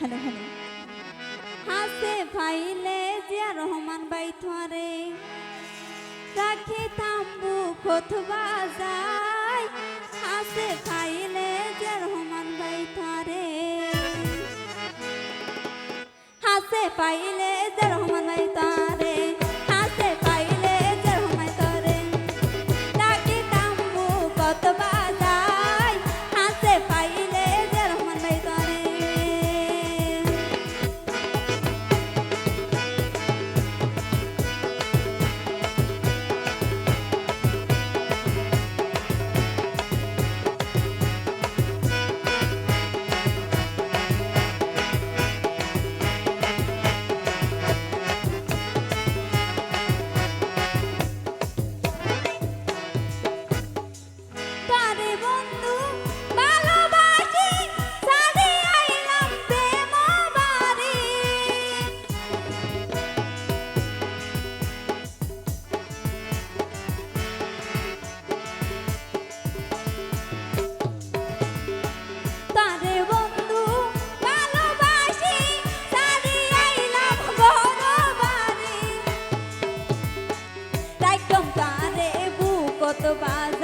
Hello hello. হাসে ফাইলে Zia Rahman by থরে রাখি তাম্বু খোথবা যায় হাসে ফাইলে জিয়া রহমান বাই থরে হাসে ফাইলে জিয়া রহমান বাই কতবার